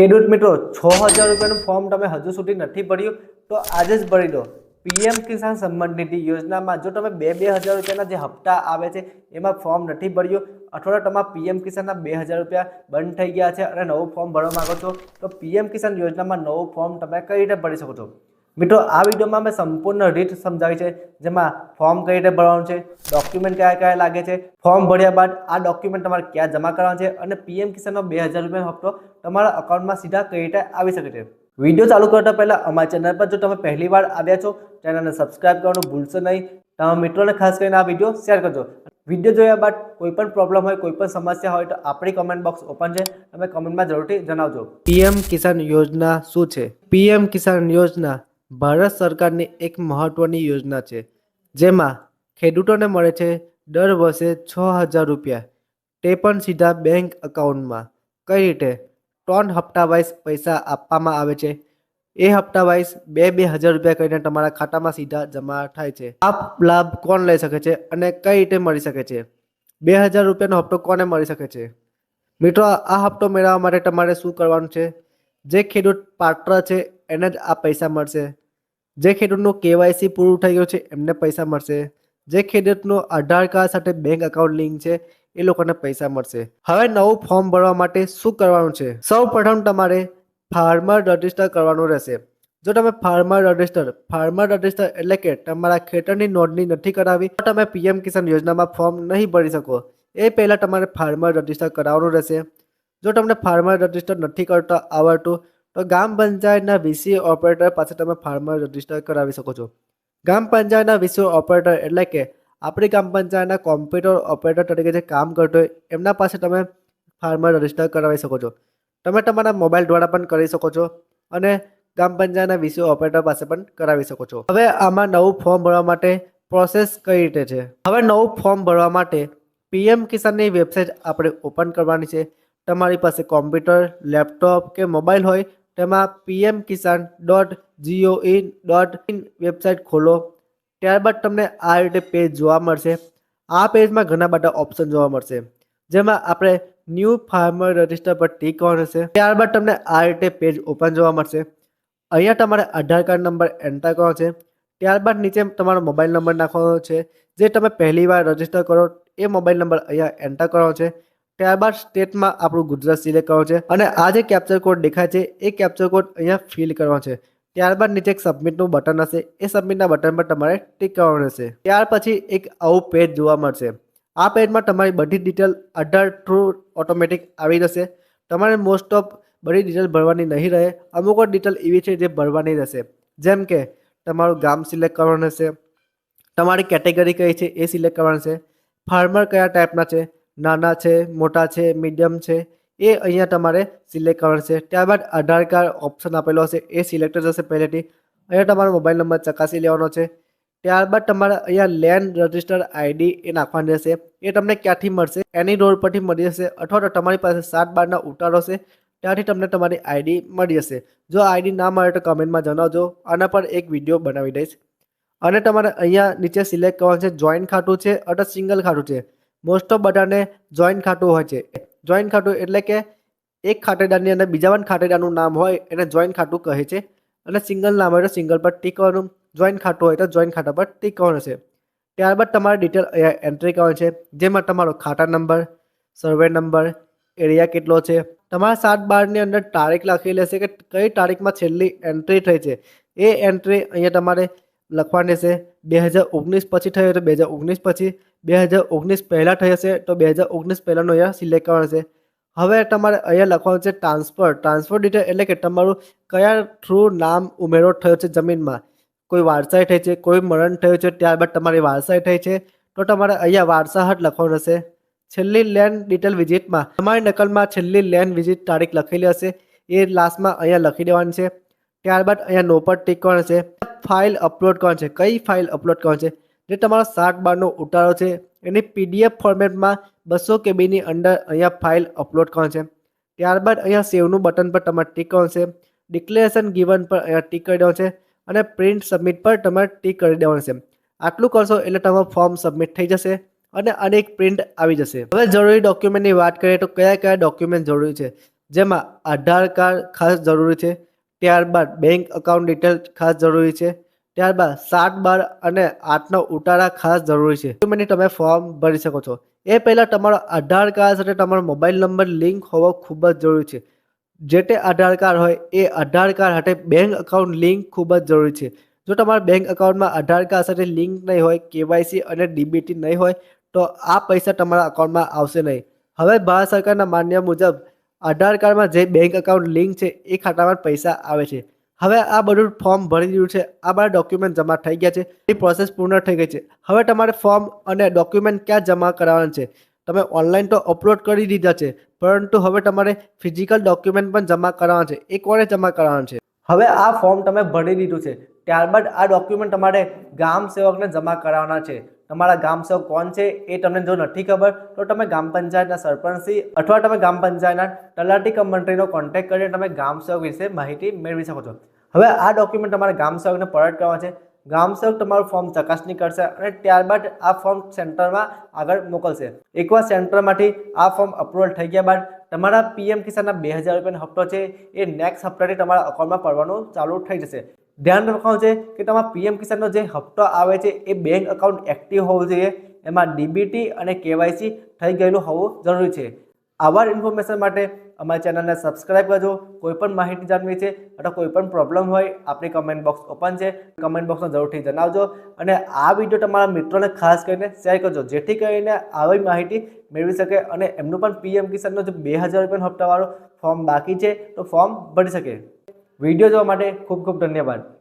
ખેડૂત મિત્રો, છ હજાર રૂપિયાનું ફોર્મ તમે હજુ સુધી નથી ભર્યું, તો આજે જ ભરી દો. પીએમ કિસાન સન્માન નિધિ યોજનામાં જો તમે બે બે હજાર રૂપિયાના જે હપ્તા આવે છે, એમાં ફોર્મ નથી ભર્યું અથવા તમારા પીએમ કિસાનના બે હજાર રૂપિયા બંધ થઈ ગયા છે અને નવું ફોર્મ ભરવા માંગો છો, તો પીએમ કિસાન યોજનામાં નવું ફોર્મ તમે કઈ રીતે ભરી શકો છો? મિત્રો, આ વિડીયોમાં મેં સંપૂર્ણ રીત સમજાવી છે, જેમાં ફોર્મ કઈ રીતે ભરવાનું છે ડોક્યુમેન્ટ કયા કયા લાગે છે ફોર્મ ભર્યા બાદ આ ડોક્યુમેન્ટ તમારે ક્યાં જમા કરવાના છે અને પીએમ કિસાનનો બે હજાર રૂપિયાનો હપ્તો તમારા અકાઉન્ટમાં સીધા કઈ રીતે આવી શકે છે. વીડિયો ચાલુ કરતા પહેલાં અમારા ચેનલ પર જો તમે પહેલી વાર આવ્યા છો, ચેનલને સબસ્ક્રાઇબ કરવાનું ભૂલશો નહીં. તમારા મિત્રોને ખાસ કરીને આ વીડિયો શેર કરજો. વીડિયો જોયા બાદ કોઈ પણ પ્રોબ્લેમ હોય, કોઈ પણ સમસ્યા હોય તો આપણી કમેન્ટ બોક્સ ઓપન છે. તમે કમેન્ટમાં જરૂરથી જણાવજો. પીએમ કિસાન યોજના શું છે? પીએમ કિસાન યોજના ભારત સરકારની એક મહત્વની યોજના છે, જેમાં ખેડૂતોને મળે છે દર વર્ષે છ હજાર રૂપિયા. તે પણ સીધા બેંક અકાઉન્ટમાં કઈ રીતે? ત્રણ હપ્તા વાઇઝ પૈસા આપવામાં આવે છે. એ હપ્તા વાઇઝ બે બે હજાર રૂપિયા કરીને તમારા ખાતામાં સીધા જમા થાય છે. આ લાભ કોણ લઈ શકે છે અને કઈ રીતે મળી શકે છે? બે હજાર રૂપિયાનો હપ્તો કોને મળી શકે છે? મિત્રો, આ હપ્તો મેળવવા માટે તમારે શું કરવાનું છે? જે ખેડૂત પાત્ર છે એને જ આ પૈસા મળશે. જે ખેડૂતનું કેવાયસી પૂરું થઈ ગયું છે, એમને પૈસા મળશે. જે ખેડૂતનું આધાર કાર્ડ સાથે બેંક અકાઉન્ટ લિંક છે, એ લોકોને પૈસા મળશે. હવે નવું ફોર્મ ભરવા માટે શું કરવાનું છે? સૌ પ્રથમ તમારે ફાર્મર રજિસ્ટર કરવાનું રહેશે. જો તમે ફાર્મર રજિસ્ટર ફાર્મર રજિસ્ટર એટલે કે તમારા ખેતરની નોંધણી નથી કરાવી, તો તમે પીએમ કિસાન યોજનામાં ફોર્મ નહીં ભરી શકો. એ પહેલાં તમારે ફાર્મર રજિસ્ટર કરાવવાનું રહેશે. જો તમને ફાર્મર રજિસ્ટર નથી કરતા આવડતું તો ગ્રામ પંચાયતના વીસી ઓપરેટર પાસે તમે ફાર્મર રજિસ્ટર કરાવી શકો છો. ગ્રામ પંચાયતના વીસી ઓપરેટર એટલે કે આપણી ગ્રામ પંચાયતના કોમ્પ્યુટર ઓપરેટર તરીકે જે કામ કરતો હોય, એમના પાસે તમે ફાર્મર રજિસ્ટર કરાવી શકો છો. તમે તમારા મોબાઈલ દ્વારા પણ કરી શકો છો અને ગ્રામ પંચાયતના વીસી ઓપરેટર પાસે પણ કરાવી શકો છો. હવે આમાં નવું ફોર્મ ભરવા માટે પ્રોસેસ કઈ રીતે છે? હવે નવું ફોર્મ ભરવા માટે પીએમ કિસાનની વેબસાઇટ આપણે ઓપન કરવાની છે. તમારી પાસે કોમ્પ્યુટર, લેપટોપ કે મોબાઈલ હોય તેમાં PM Kisan dot GOI dot in website ખોલો. ત્યારબાદ તમને આ રીતે પેજ જોવા મળશે. આ પેજમાં ઘણા બધા ઓપ્શન જોવા મળશે. જેમાં આપણે ન્યૂ ફાર્મર રજિસ્ટર પર ટીક કરવાનું છે. ત્યારબાદ તમને આ રીતે પેજ ઓપન જોવા મળશે. અહીંયા તમારે આધાર કાર્ડ નંબર એન્ટર કરવાનો છે. ત્યારબાદ નીચે તમારો મોબાઈલ નંબર નાખવાનો છે. જે તમે પહેલી વાર રજિસ્ટર કરો, એ મોબાઈલ નંબર અહીંયા એન્ટર કરવાનો છે. ત્યારબાદ સ્ટેટમાં આપણું ગુજરાત સિલેક્ટ કરવાનું છે. અને આ જે કેપ્ચર કોડ દેખાય છે, એ કેપ્ચર કોડ અહીંયા ફિલ કરવાનો છે. ત્યારબાદ નીચે એક સબમિટનું બટન હશે. એ સબમિટના બટન પર તમારે ટિક કરવાનું રહેશે. ત્યાર પછી એક આવું પેજ જોવા મળશે. આ પેજમાં તમારી બધી ડિટેલ અઢાર થ્રુ ઓટોમેટિક આવી જશે. તમારે મોસ્ટ ઓફ બધી ડિટેલ ભરવાની નહીં રહે. અમુક ડિટેલ એવી છે જે ભરવાની રહેશે. જેમ કે તમારું ગામ સિલેક્ટ કરવાનું રહેશે. તમારી કેટેગરી કઈ છે, એ સિલેક્ટ કરવાનું છે. ફાર્મર કયા ટાઈપના છે? નાના છે, મોટા છે, મીડિયમ છે, એ અહીંયા તમારે સિલેક્ટ કરવાનું છે. ત્યારબાદ આધાર કાર્ડ ઓપ્શન આપેલો હશે, એ સિલેક્ટ હશે પહેલેથી. અહીંયા તમારો મોબાઈલ નંબર ચકાસી લેવાનો છે. ત્યારબાદ તમારે અહીંયા લેન્ડ રજિસ્ટર આઈડી એ નાખવાની રહેશે. એ તમને ક્યાંથી મળશે? એની રોડ પરથી મળી જશે અથવા તો તમારી પાસે સાત બારના ઉતારો છે ત્યાંથી તમને તમારી આઈડી મળી જશે. જો આઈડી ના મળે તો કમેન્ટમાં જણાવજો. આના પર એક વીડિયો બનાવી દઈશ. અને તમારે અહીંયા નીચે સિલેક્ટ કરવાનું છે જોઈન્ટ ખાતું છે, અથવા સિંગલ ખાતું છે. મોસ્ટ ઓફ બધાને જોઈન્ટ ખાતું હોય છે. જોઈન્ટ ખાતું એટલે કે એક ખાતેદારની અંદર બીજા પણ ખાતેદારનું નામ હોય એને જોઈન્ટ ખાતું કહે છે. અને સિંગલ નામ હોય તો સિંગલ પર ટીક કરવાનું. જોઈન્ટ ખાતું હોય તો જોઈન્ટ ખાતા પર ટીક છે. ત્યારબાદ તમારે ડિટેલ એન્ટ્રી કરવાની છે. જેમાં તમારો ખાતા નંબર સર્વે નંબર એરિયા કેટલો છે. તમારા સાત બારની અંદર તારીખ લખી લેશે કે કઈ તારીખમાં છેલ્લી એન્ટ્રી થઈ છે. એ એન્ટ્રી અહીંયા તમારે લખવાની છે. બે હજાર ઓગણીસ પછી થઈ તો બે હજાર ઓગણીસ પછી. બે હજાર ઓગણીસ પહેલાં થઈ હશે તો બે હજાર ઓગણીસ પહેલાંનો અહીંયા સિલેક્ટ કરવાનો છે. હવે તમારે અહીંયા લખવાનું છે ટ્રાન્સફર ટ્રાન્સફર ડિટેલ એટલે કે તમારું કયા થ્રુ નામ ઉમેરો થયો છે જમીનમાં. કોઈ વારસાઈ થઈ છે, કોઈ મરણ થયું છે, ત્યારબાદ તમારી વારસાઈ થઈ છે, તો તમારે અહીંયા વારસાહટ લખવાનું હશે છેલ્લી લેન્ડ ડિટેલ વિઝિટમાં તમારી નકલમાં છેલ્લી લેન્ડ વિઝિટ તારીખ લખેલી હશે. એ લાસ્ટમાં અહીંયા લખી દેવાની છે. ત્યારબાદ અહીંયા નો પર ટીક કરવાનું છે. ફાઇલ અપલોડ કરવાની છે. કઈ ફાઇલ અપલોડ કરવાની છે? જે તમારો સાત બારનો ઉતારો છે, એની પીડીએફ ફોર્મેટમાં બસો કેબીની અંદર અહીંયા ફાઇલ અપલોડ કરવાની છે. ત્યારબાદ અહીંયા સેવનું બટન પર તમારે ટીક કરવાનું છે. ડિક્લેરેશન ગિવન પર અહીંયા ટીક કરી દેવાનું છે અને પ્રિન્ટ સબમિટ પર તમારે ટીક કરી દેવાનું છે. આટલું કરશો એટલે તમારું ફોર્મ સબમિટ થઈ જશે અને અનેક પ્રિન્ટ આવી જશે. હવે જરૂરી ડોક્યુમેન્ટની વાત કરીએ તો કયા કયા ડોક્યુમેન્ટ જરૂરી છે? જેમાં આધાર કાર્ડ ખાસ જરૂરી છે. ત્યારબાદ બેંક અકાઉન્ટ ડિટેલ ખાસ જરૂરી છે. ત્યારબાદ સાત બાર અને આઠનો ઉતારા ખાસ જરૂરી છે. ડોક્યુમેન્ટની તમે ફોર્મ ભરી શકો છો. એ પહેલાં તમારો આધાર કાર્ડ સાથે તમારો મોબાઈલ નંબર લિંક હોવો ખૂબ જ જરૂરી છે. જે તે આધાર કાર્ડ હોય એ આધાર કાર્ડ સાથે બેંક અકાઉન્ટ લિંક ખૂબ જ જરૂરી છે. જો તમારા બેંક અકાઉન્ટમાં આધાર કાર્ડ સાથે લિંક નહીં હોય કેવાયસી અને ડીબીટી નહીં હોય, તો આ પૈસા તમારા અકાઉન્ટમાં આવશે નહીં. હવે ભારત સરકારના માન્ય મુજબ આધાર કાર્ડમાં જે બેંક અકાઉન્ટ લિંક છે, એ ખાતામાં પૈસા આવે છે. હવે આ બધું ફોર્મ ભરી દીધું છે. આ બધા ડોક્યુમેન્ટ જમા થઈ ગયા છે. એ પ્રોસેસ પૂર્ણ થઈ ગઈ છે. હવે તમારે ફોર્મ અને ડોક્યુમેન્ટ ક્યાં જમા કરાવવાના છે? તમે ઓનલાઈન તો અપલોડ કરી દીધા છે, પરંતુ હવે તમારે ફિઝિકલ ડોક્યુમેન્ટ પણ જમા કરાવવાના છે. એ કોને જમા કરાવવાના છે. હવે આ ફોર્મ તમે ભરી દીધું છે. ત્યારબાદ આ ડોક્યુમેન્ટ તમારે ગામ સેવકને જમા કરાવવાના છે. તમારા ગામ સેવક કોણ છે એ તમને જો નથી ખબર, તો તમે ગામ પંચાયતના સરપંચથી અથવા તમે ગામ પંચાયતના તલાટી કમ કોન્ટેક્ટ કરીને તમે ગામ સેવક વિશે માહિતી મેળવી શકો છો. હવે આ ડોક્યુમેન્ટ તમારે ગામ સેવકને પરત કરવા છે. ગામ સેવક તમારું ફોર્મ ચકાસણી કરશે અને ત્યારબાદ આ ફોર્મ સેન્ટરમાં આગળ મોકલશે. એકવાર સેન્ટરમાંથી આ ફોર્મ અપ્રુવલ થઈ ગયા બાદ તમારા પીએમ કિસાનના બે હજાર રૂપિયાનો હપ્તો છે. એ નેક્સ્ટ હપ્તાથી તમારા અકાઉન્ટમાં પડવાનું ચાલુ થઈ જશે. ધ્યાન રાખવાનું છે કે તમારા પીએમ કિસાનનો જે હપ્તો આવે છે એ બેંક એકાઉન્ટ એક્ટિવ હોવું જોઈએ. એમાં ડીબીટી અને કેવાયસી થઈ ગયેલું હોવું જરૂરી છે. આવા ઇન્ફોર્મેશન માટે અમારી ચેનલને સબસ્ક્રાઇબ કરજો. કોઈપણ માહિતી જાણવી છે અથવા કોઈપણ પ્રોબ્લેમ હોય, આપણી કમેન્ટ બોક્સ ઓપન છે. કમેન્ટ બોક્સમાં જરૂરથી જણાવજો અને આ વીડિયો તમારા મિત્રોને ખાસ કરીને શેર કરજો, જેથી કરીને આવી માહિતી મેળવી શકે અને એમનું પણ પીએમ કિસાનનો જે બે હજાર રૂપિયાનો હપ્તાવાળો ફોર્મ બાકી છે, તો ફોર્મ ભરી શકે. વીડિયો જોવા માટે ખૂબ ખૂબ ધન્યવાદ.